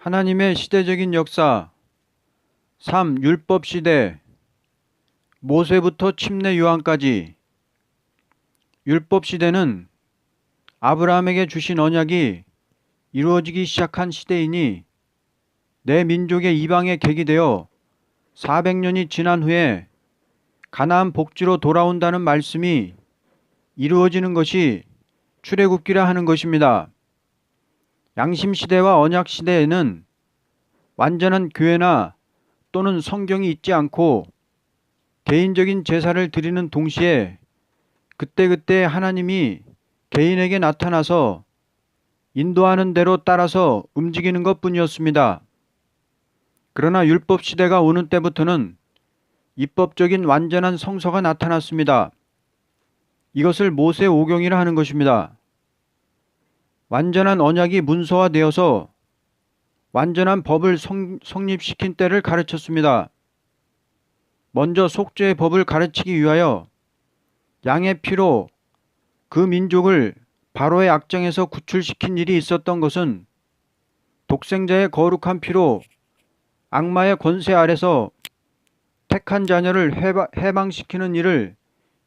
하나님의 시대적인 역사 3. 율법 시대 모세부터 침례 요한까지 율법 시대는 아브라함에게 주신 언약이 이루어지기 시작한 시대이니 내 민족의 이방의 객이 되어 400년이 지난 후에 가나안 복지로 돌아온다는 말씀이 이루어지는 것이 출애굽기라 하는 것입니다. 양심 시대와 언약 시대에는 완전한 교회나 또는 성경이 있지 않고 개인적인 제사를 드리는 동시에 그때그때 하나님이 개인에게 나타나서 인도하는 대로 따라서 움직이는 것 뿐이었습니다. 그러나 율법 시대가 오는 때부터는 입법적인 완전한 성서가 나타났습니다. 이것을 모세 오경이라 하는 것입니다. 완전한 언약이 문서화되어서 완전한 법을 성, 성립시킨 때를 가르쳤습니다. 먼저 속죄의 법을 가르치기 위하여 양의 피로 그 민족을 바로의 악정에서 구출시킨 일이 있었던 것은 독생자의 거룩한 피로 악마의 권세 아래서 택한 자녀를 해방시키는 일을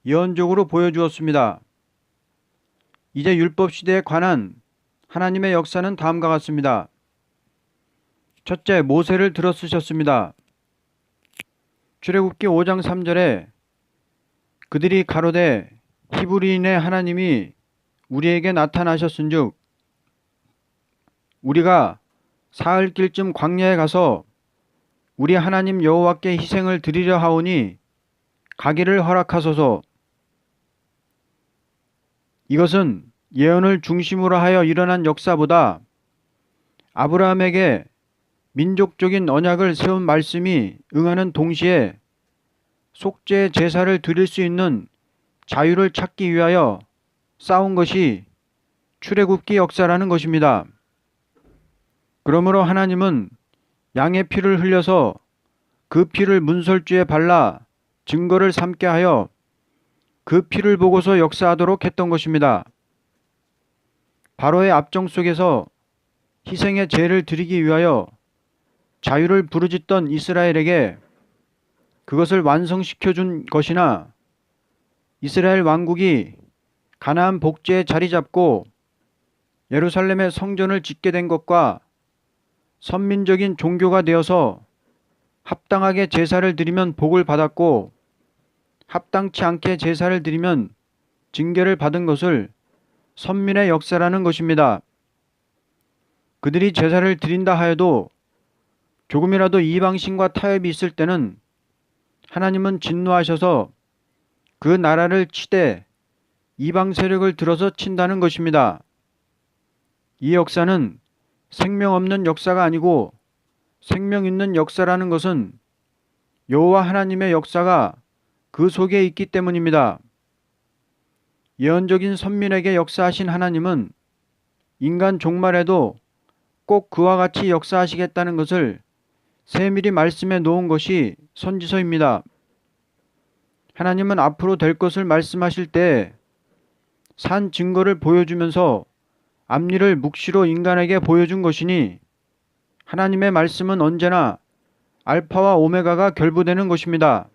예언적으로 보여주었습니다. 이제 율법 시대에 관한 하나님의 역사는 다음과 같습니다. 첫째, 모세를 들어 쓰셨습니다. 출애굽기 5장 3절에 그들이 가로되 히브리인의 하나님이 우리에게 나타나셨은즉 우리가 사흘길쯤 광야에 가서 우리 하나님 여호와께 희생을 드리려 하오니 가기를 허락하소서. 이것은 예언을 중심으로 하여 일어난 역사보다 아브라함에게 민족적인 언약을 세운 말씀이 응하는 동시에 속죄 제사를 드릴 수 있는 자유를 찾기 위하여 싸운 것이 출애굽기 역사라는 것입니다. 그러므로 하나님은 양의 피를 흘려서 그 피를 문설주에 발라 증거를 삼게 하여 그 피를 보고서 역사하도록 했던 것입니다. 바로의 압정 속에서 희생의 죄를 드리기 위하여 자유를 부르짖던 이스라엘에게 그것을 완성시켜 준 것이나 이스라엘 왕국이 가나안 복지에 자리 잡고 예루살렘의 성전을 짓게 된 것과 선민적인 종교가 되어서 합당하게 제사를 드리면 복을 받았고 합당치 않게 제사를 드리면 징계를 받은 것을 선민의 역사라는 것입니다. 그들이 제사를 드린다 하여도 조금이라도 이방신과 타협이 있을 때는 하나님은 진노하셔서 그 나라를 치되 이방 세력을 들어서 친다는 것입니다. 이 역사는 생명 없는 역사가 아니고 생명 있는 역사라는 것은 여호와 하나님의 역사가 그 속에 있기 때문입니다. 예언적인 선민에게 역사하신 하나님은 인간 종말에도 꼭 그와 같이 역사하시겠다는 것을 세밀히 말씀해 놓은 것이 선지서입니다. 하나님은 앞으로 될 것을 말씀하실 때 산 증거를 보여주면서 앞니를 묵시로 인간에게 보여준 것이니 하나님의 말씀은 언제나 알파와 오메가가 결부되는 것입니다.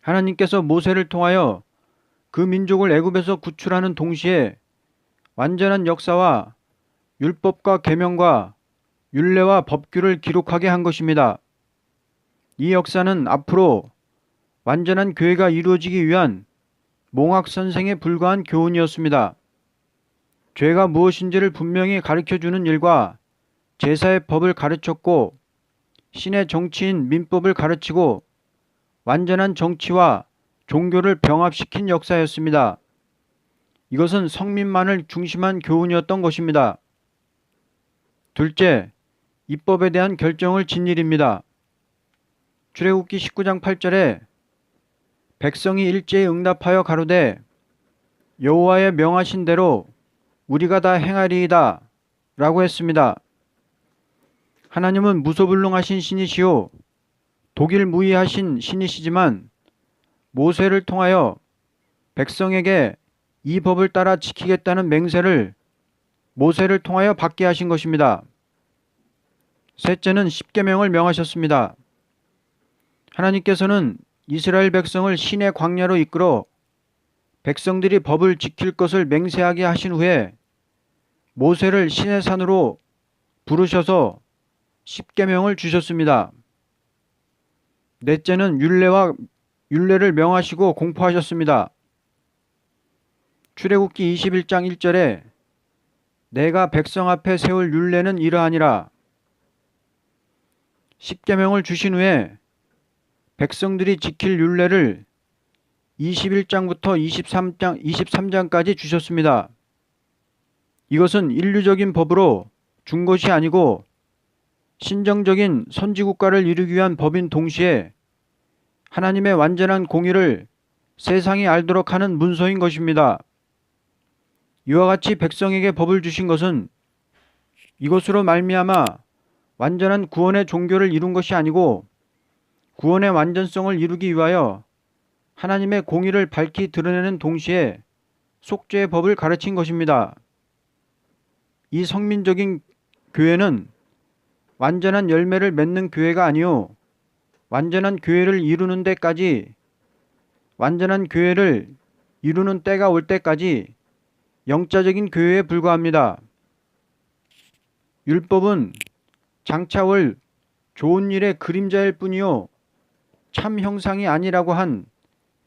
하나님께서 모세를 통하여 그 민족을 애굽에서 구출하는 동시에 완전한 역사와 율법과 계명과 율례와 법규를 기록하게 한 것입니다. 이 역사는 앞으로 완전한 교회가 이루어지기 위한 몽학 선생에 불과한 교훈이었습니다. 죄가 무엇인지를 분명히 가르쳐 주는 일과 제사의 법을 가르쳤고 신의 정치인 민법을 가르치고 완전한 정치와 종교를 병합시킨 역사였습니다. 이것은 성민만을 중심한 교훈이었던 것입니다. 둘째, 입법에 대한 결정을 진 일입니다. 출애굽기 19장 8절에 백성이 일제히 응답하여 가로되 여호와의 명하신 대로 우리가 다 행하리이다 라고 했습니다. 하나님은 무소불능하신 신이시요 독일 무의하신 신이시지만 모세를 통하여 백성에게 이 법을 따라 지키겠다는 맹세를 모세를 통하여 받게 하신 것입니다. 셋째는 십계명을 명하셨습니다. 하나님께서는 이스라엘 백성을 신의 광야로 이끌어 백성들이 법을 지킬 것을 맹세하게 하신 후에 모세를 신의 산으로 부르셔서 십계명을 주셨습니다. 넷째는 율례와 율례를 명하시고 공포하셨습니다. 출애굽기 21장 1절에 내가 백성 앞에 세울 율례는 이러하니라. 십계명을 주신 후에 백성들이 지킬 율례를 21장부터 23장 23장까지 주셨습니다. 이것은 인류적인 법으로 준 것이 아니고 신정적인 선지국가를 이루기 위한 법인 동시에 하나님의 완전한 공의를 세상이 알도록 하는 문서인 것입니다. 이와 같이 백성에게 법을 주신 것은 이것으로 말미암아 완전한 구원의 종교를 이룬 것이 아니고 구원의 완전성을 이루기 위하여 하나님의 공의를 밝히 드러내는 동시에 속죄의 법을 가르친 것입니다. 이 성민적인 교회는 완전한 열매를 맺는 교회가 아니요 완전한 교회를 이루는 데까지 완전한 교회를 이루는 때가 올 때까지 영자적인 교회에 불과합니다. 율법은 장차올 좋은 일의 그림자일 뿐이요 참 형상이 아니라고 한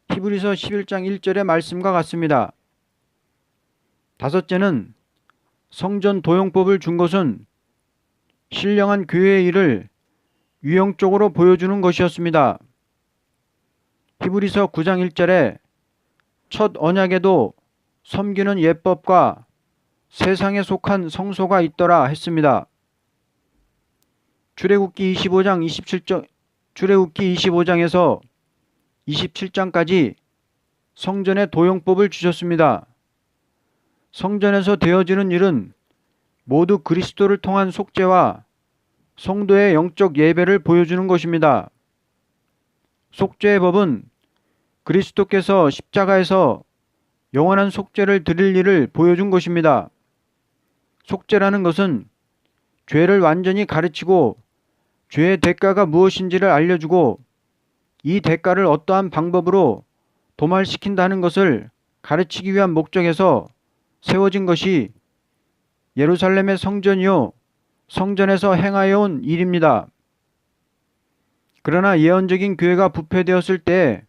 히브리서 11장 1절의 말씀과 같습니다. 다섯째는 성전 도용법을 준 것은 신령한 교회의 일을 유형적으로 보여주는 것이었습니다. 히브리서 9장 1절에 첫 언약에도 섬기는 예법과 세상에 속한 성소가 있더라 했습니다. 출애굽기 25장 27절 출애굽기 25장에서 27장까지 성전의 도용법을 주셨습니다. 성전에서 되어지는 일은 모두 그리스도를 통한 속죄와 성도의 영적 예배를 보여주는 것입니다. 속죄의 법은 그리스도께서 십자가에서 영원한 속죄를 드릴 일을 보여준 것입니다. 속죄라는 것은 죄를 완전히 가르치고 죄의 대가가 무엇인지를 알려주고 이 대가를 어떠한 방법으로 도말시킨다는 것을 가르치기 위한 목적에서 세워진 것이 예루살렘의 성전이요 성전에서 행하여 온 일입니다. 그러나 예언적인 교회가 부패되었을 때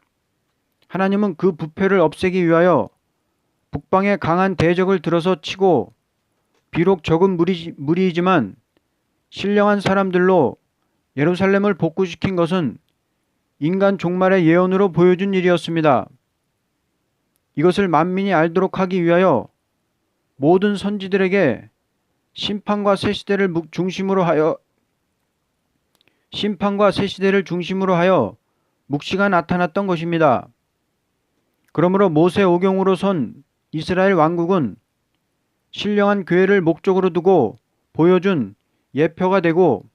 하나님은 그 부패를 없애기 위하여 북방에 강한 대적을 들어서 치고 비록 적은 무리, 무리이지만 신령한 사람들로 예루살렘을 복구시킨 것은 인간 종말의 예언으로 보여준 일이었습니다. 이것을 만민이 알도록 하기 위하여 모든 선지들에게 심판과 새 시대를 중심으로 하여 심판과 새 시대를 중심으로 하여 묵시가 나타났던 것입니다. 그러므로 모세 오경으로 선 이스라엘 왕국은 신령한 교회를 목적으로 두고 보여준 예표가 되고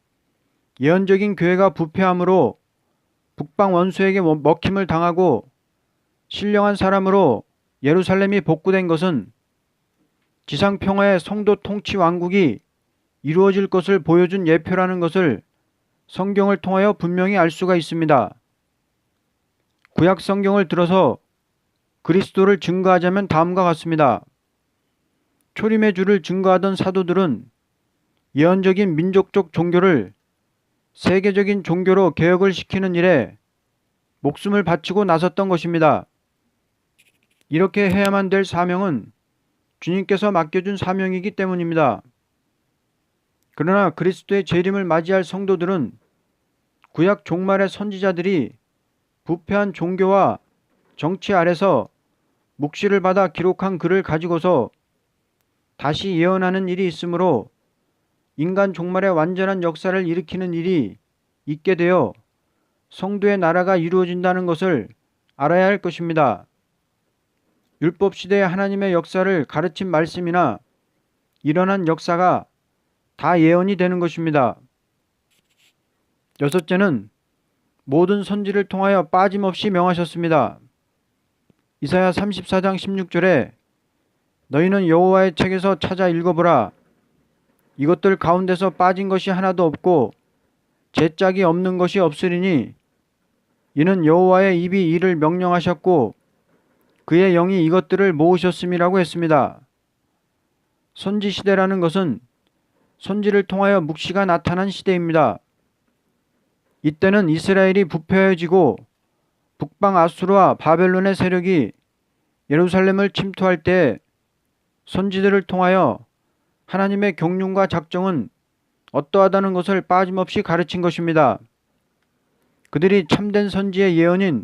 예언적인 교회가 부패함으로 북방 원수에게 먹힘을 당하고 신령한 사람으로 예루살렘이 복구된 것은 지상 평화의 성도 통치 왕국이 이루어질 것을 보여준 예표라는 것을 성경을 통하여 분명히 알 수가 있습니다. 구약 성경을 들어서 그리스도를 증거하자면 다음과 같습니다. 초림의 주를 증거하던 사도들은 예언적인 민족적 종교를 세계적인 종교로 개혁을 시키는 일에 목숨을 바치고 나섰던 것입니다. 이렇게 해야만 될 사명은 주님께서 맡겨준 사명이기 때문입니다. 그러나 그리스도의 재림을 맞이할 성도들은 구약 종말의 선지자들이 부패한 종교와 정치 아래서 묵시를 받아 기록한 글을 가지고서 다시 예언하는 일이 있으므로 인간 종말의 완전한 역사를 일으키는 일이 있게 되어 성도의 나라가 이루어진다는 것을 알아야 할 것입니다. 율법 시대의 하나님의 역사를 가르친 말씀이나 일어난 역사가 다 예언이 되는 것입니다. 여섯째는 모든 선지를 통하여 빠짐없이 명하셨습니다. 이사야 34장 16절에 너희는 여호와의 책에서 찾아 읽어보라. 이것들 가운데서 빠진 것이 하나도 없고 제짝이 없는 것이 없으리니 이는 여호와의 입이 이를 명령하셨고 그의 영이 이것들을 모으셨음이라고 했습니다. 선지 시대라는 것은 선지를 통하여 묵시가 나타난 시대입니다. 이때는 이스라엘이 부패해지고 북방 아수르와 바벨론의 세력이 예루살렘을 침투할 때 선지들을 통하여 하나님의 경륜과 작정은 어떠하다는 것을 빠짐없이 가르친 것입니다. 그들이 참된 선지의 예언인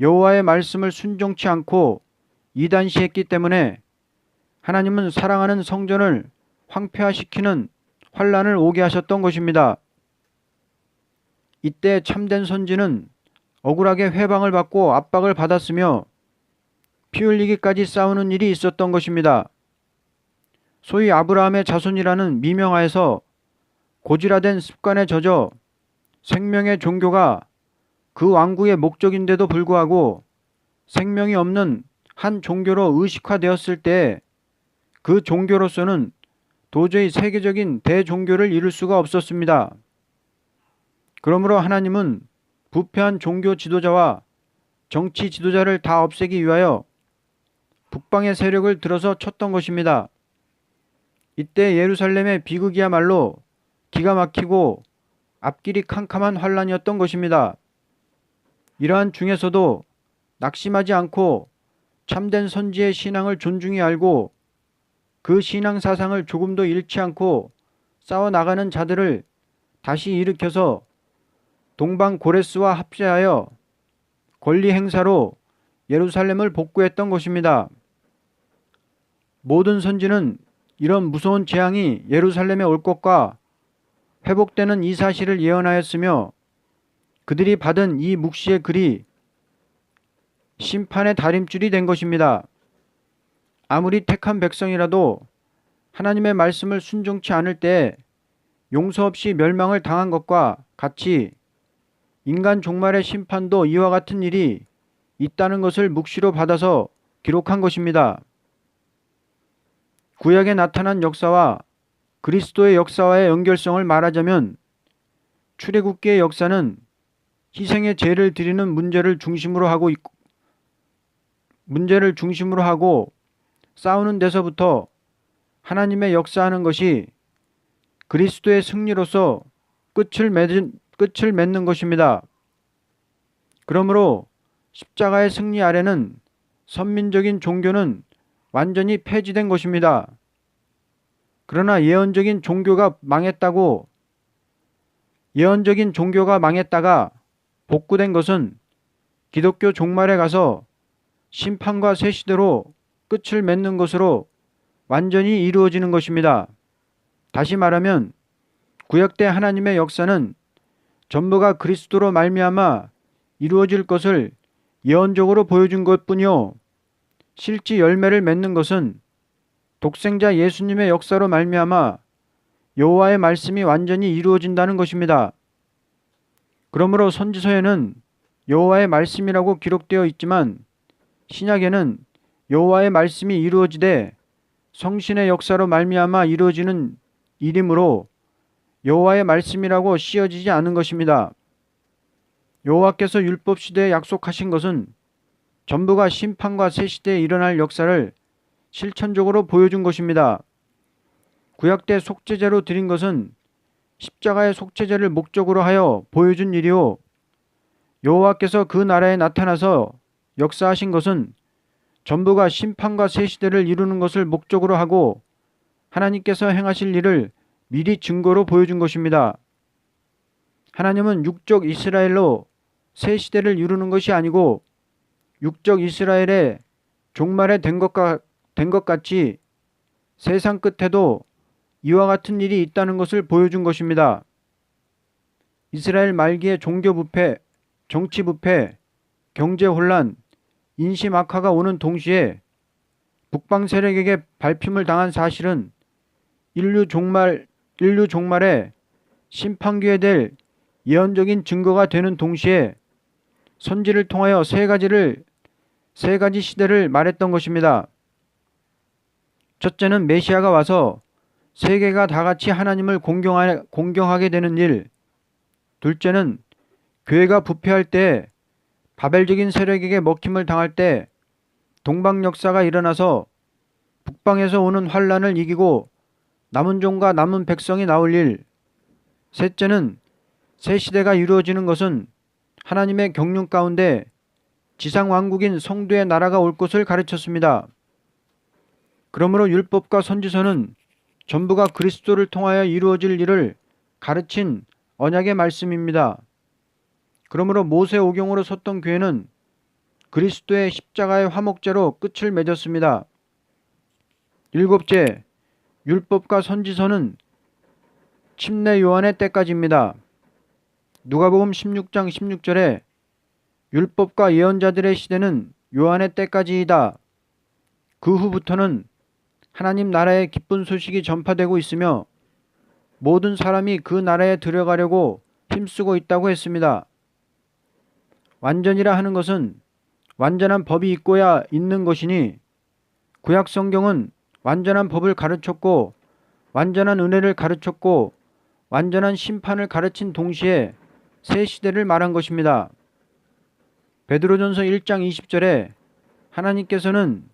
여호와의 말씀을 순종치 않고 이단시했기 때문에 하나님은 사랑하는 성전을 황폐화시키는 환란을 오게 하셨던 것입니다. 이때 참된 선지는 억울하게 회방을 받고 압박을 받았으며 피 흘리기까지 싸우는 일이 있었던 것입니다. 소위 아브라함의 자손이라는 미명하에서 고질화된 습관에 젖어 생명의 종교가 그 왕국의 목적인데도 불구하고 생명이 없는 한 종교로 의식화되었을 때 그 종교로서는 도저히 세계적인 대종교를 이룰 수가 없었습니다. 그러므로 하나님은 부패한 종교 지도자와 정치 지도자를 다 없애기 위하여 북방의 세력을 들어서 쳤던 것입니다. 이때 예루살렘의 비극이야말로 기가 막히고 앞길이 캄캄한 환란이었던 것입니다. 이러한 중에서도 낙심하지 않고 참된 선지의 신앙을 존중히 알고 그 신앙 사상을 조금도 잃지 않고 싸워 나가는 자들을 다시 일으켜서 동방 고레스와 합세하여 권리 행사로 예루살렘을 복구했던 것입니다. 모든 선지는 이런 무서운 재앙이 예루살렘에 올 것과 회복되는 이 사실을 예언하였으며 그들이 받은 이 묵시의 글이 심판의 다림줄이 된 것입니다. 아무리 택한 백성이라도 하나님의 말씀을 순종치 않을 때 용서 없이 멸망을 당한 것과 같이 인간 종말의 심판도 이와 같은 일이 있다는 것을 묵시로 받아서 기록한 것입니다. 구약에 나타난 역사와 그리스도의 역사와의 연결성을 말하자면 출애굽기의 역사는 희생의 죄를 드리는 문제를 중심으로 하고 있고 문제를 중심으로 하고 싸우는 데서부터 하나님의 역사하는 것이 그리스도의 승리로서 끝을 맺은 끝을 맺는 것입니다. 그러므로 십자가의 승리 아래는 선민적인 종교는 완전히 폐지된 것입니다. 그러나 예언적인 종교가 망했다고 예언적인 종교가 망했다가 복구된 것은 기독교 종말에 가서 심판과 새 시대로 끝을 맺는 것으로 완전히 이루어지는 것입니다. 다시 말하면 구약 때 하나님의 역사는 전부가 그리스도로 말미암아 이루어질 것을 예언적으로 보여준 것뿐이요 실제 열매를 맺는 것은 독생자 예수님의 역사로 말미암아 여호와의 말씀이 완전히 이루어진다는 것입니다. 그러므로 선지서에는 여호와의 말씀이라고 기록되어 있지만 신약에는 여호와의 말씀이 이루어지되 성신의 역사로 말미암아 이루어지는 일이므로 여호와의 말씀이라고 씌어지지 않은 것입니다. 여호와께서 율법 시대에 약속하신 것은 전부가 심판과 새 시대에 일어날 역사를 실천적으로 보여준 것입니다. 구약 때 속죄제로 드린 것은 십자가의 속죄제를 목적으로 하여 보여준 일이요 여호와께서 그 나라에 나타나서 역사하신 것은 전부가 심판과 새 시대를 이루는 것을 목적으로 하고 하나님께서 행하실 일을 미리 증거로 보여준 것입니다. 하나님은 육적 이스라엘로 새 시대를 이루는 것이 아니고 육적 이스라엘의 종말에 된 것과 된 것 같이 세상 끝에도 이와 같은 일이 있다는 것을 보여준 것입니다. 이스라엘 말기의 종교 부패, 정치 부패, 경제 혼란, 인심 악화가 오는 동시에 북방 세력에게 발핌을 당한 사실은 인류 종말 인류 종말에 심판기에 될 예언적인 증거가 되는 동시에 선지를 통하여 세 가지를 세 가지 시대를 말했던 것입니다. 첫째는 메시아가 와서 세계가 다 같이 하나님을 공경하, 공경하게 되는 일. 둘째는 교회가 부패할 때 바벨적인 세력에게 먹힘을 당할 때 동방 역사가 일어나서 북방에서 오는 환란을 이기고 남은 종과 남은 백성이 나올 일. 셋째는 새 시대가 이루어지는 것은 하나님의 경륜 가운데 지상 왕국인 성도의 나라가 올 것을 가르쳤습니다. 그러므로 율법과 선지서는 전부가 그리스도를 통하여 이루어질 일을 가르친 언약의 말씀입니다. 그러므로 모세 오경으로 섰던 교회는 그리스도의 십자가의 화목제로 끝을 맺었습니다. 일곱째, 율법과 선지서는 침례 요한의 때까지입니다. 누가복음 16장 16절에 율법과 예언자들의 시대는 요한의 때까지이다. 그 후부터는 하나님 나라의 기쁜 소식이 전파되고 있으며 모든 사람이 그 나라에 들어가려고 힘쓰고 있다고 했습니다. 완전이라 하는 것은 완전한 법이 있고야 있는 것이니 구약 성경은 완전한 법을 가르쳤고 완전한 은혜를 가르쳤고 완전한 심판을 가르친 동시에 새 시대를 말한 것입니다. 베드로전서 1장 20절에 하나님께서는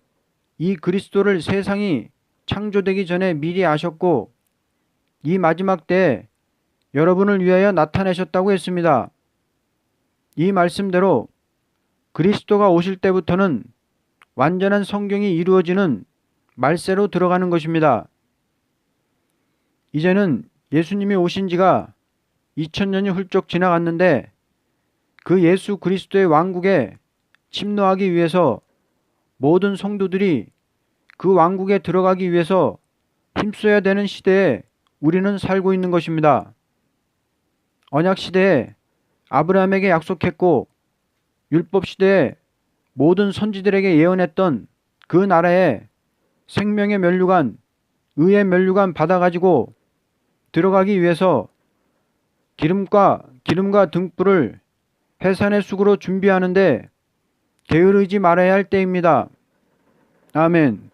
이 그리스도를 세상이 창조되기 전에 미리 아셨고 이 마지막 때에 여러분을 위하여 나타내셨다고 했습니다. 이 말씀대로 그리스도가 오실 때부터는 완전한 성경이 이루어지는 말세로 들어가는 것입니다. 이제는 예수님이 오신 지가 2000년이 훌쩍 지나갔는데 그 예수 그리스도의 왕국에 침노하기 위해서 모든 성도들이 그 왕국에 들어가기 위해서 힘써야 되는 시대에 우리는 살고 있는 것입니다. 언약 시대에 아브라함에게 약속했고 율법 시대에 모든 선지들에게 예언했던 그 나라에 생명의 면류관, 의의 면류관 받아가지고 들어가기 위해서 기름과 기름과 등불을 해산의 쑥으로 준비하는데 게으르지 말아야 할 때입니다. 아멘.